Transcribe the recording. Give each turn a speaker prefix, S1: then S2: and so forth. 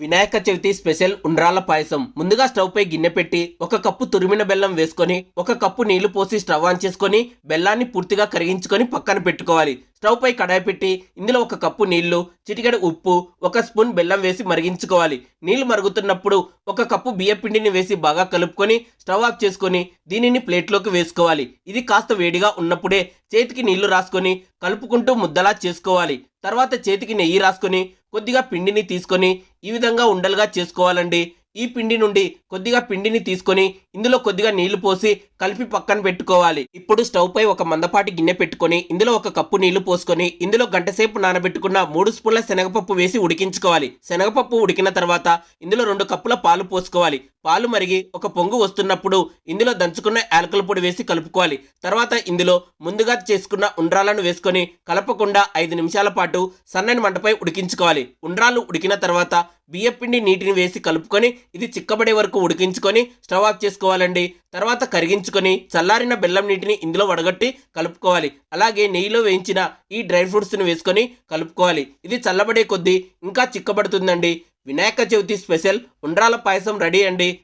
S1: Vinayaka Chavithi special ఉండ్రాల పాయసం. ముందుగా stove పై గిన్నె పెట్టి ఒక కప్పు తురిమిన బెల్లం వేసుకొని ఒక కప్పు నీళ్ళు పోసి స్టవ్ ఆన్ చేసుకొని బెల్లాన్ని పూర్తిగా కరిగించుకొని పక్కన పెట్టుకోవాలి. స్టవ్ పై కడాయి పెట్టి ఇందులో ఒక కప్పు నీళ్ళు చిటికెడు ఉప్పు ఒక స్పూన్ బెల్లం వేసి మరిగించుకోవాలి. నీళ్ళు మరుగుతున్నప్పుడు ఒక కప్పు బియ్య పిండిని వేసి బాగా కలుపుకొని స్టవ్ ఆఫ్ చేసుకొని దీనిని ప్లేట్లోకి వేసుకోవాలి. ఇది కాస్త వేడిగా ఉన్నప్పుడే చేతికి నీళ్ళు రాసుకొని కలుపుకుంటూ ముద్దలా చేసుకోవాలి. తర్వాత చేతికి నెయ్యి రాసుకొని కొద్దిగా పిండిని తీసుకొని ఈ విధంగా ఉండలుగా చేసుకోవాలండి. ఈ పిండి నుండి కొద్దిగా పిండిని తీసుకొని ఇందులో కొద్దిగా నీళ్ళు పోసి కలిపి పక్కన పెట్టుకోవాలి. ఇప్పుడు స్టవ్ పై ఒక మందపాటి గిన్నె పెట్టుకొని ఇందులో ఒక కప్పు నీళ్ళు పోసుకొని ఇందులో గంటసేపు నానబెట్టుకున్న మూడు స్పూన్ల శనగపప్పు వేసి ఉడికించుకోవాలి. శనగపప్పు ఉడికిన తర్వాత ఇందులో రెండు కప్పుల పాలు పోసుకోవాలి. పాలు మరిగి ఒక పొంగు వస్తున్నప్పుడు ఇందులో దంచుకున్న యాలకుల పొడి వేసి కలుపుకోవాలి. తర్వాత ఇందులో ముందుగా చేసుకున్న ఉండ్రాలను వేసుకొని కలపకుండా ఐదు నిమిషాల పాటు సన్నని మంటపై ఉడికించుకోవాలి. ఉండ్రాలు ఉడికిన తర్వాత బియ్యపిండి నీటిని వేసి కలుపుకొని ఇది చిక్కబడే వరకు ఉడికించుకొని స్టవ్ ఆఫ్ చేసుకోవాలండి. తర్వాత కరిగించుకొని చల్లారిన బెల్లం నీటిని ఇందులో వడగట్టి కలుపుకోవాలి. అలాగే నెయ్యిలో వేయించిన ఈ డ్రై ఫ్రూట్స్ని వేసుకొని కలుపుకోవాలి. ఇది చల్లబడే కొద్దీ ఇంకా చిక్కబడుతుందండి. వినాయక చవితి స్పెషల్. ఉండ్రాల పాయసం రెడీ అండి.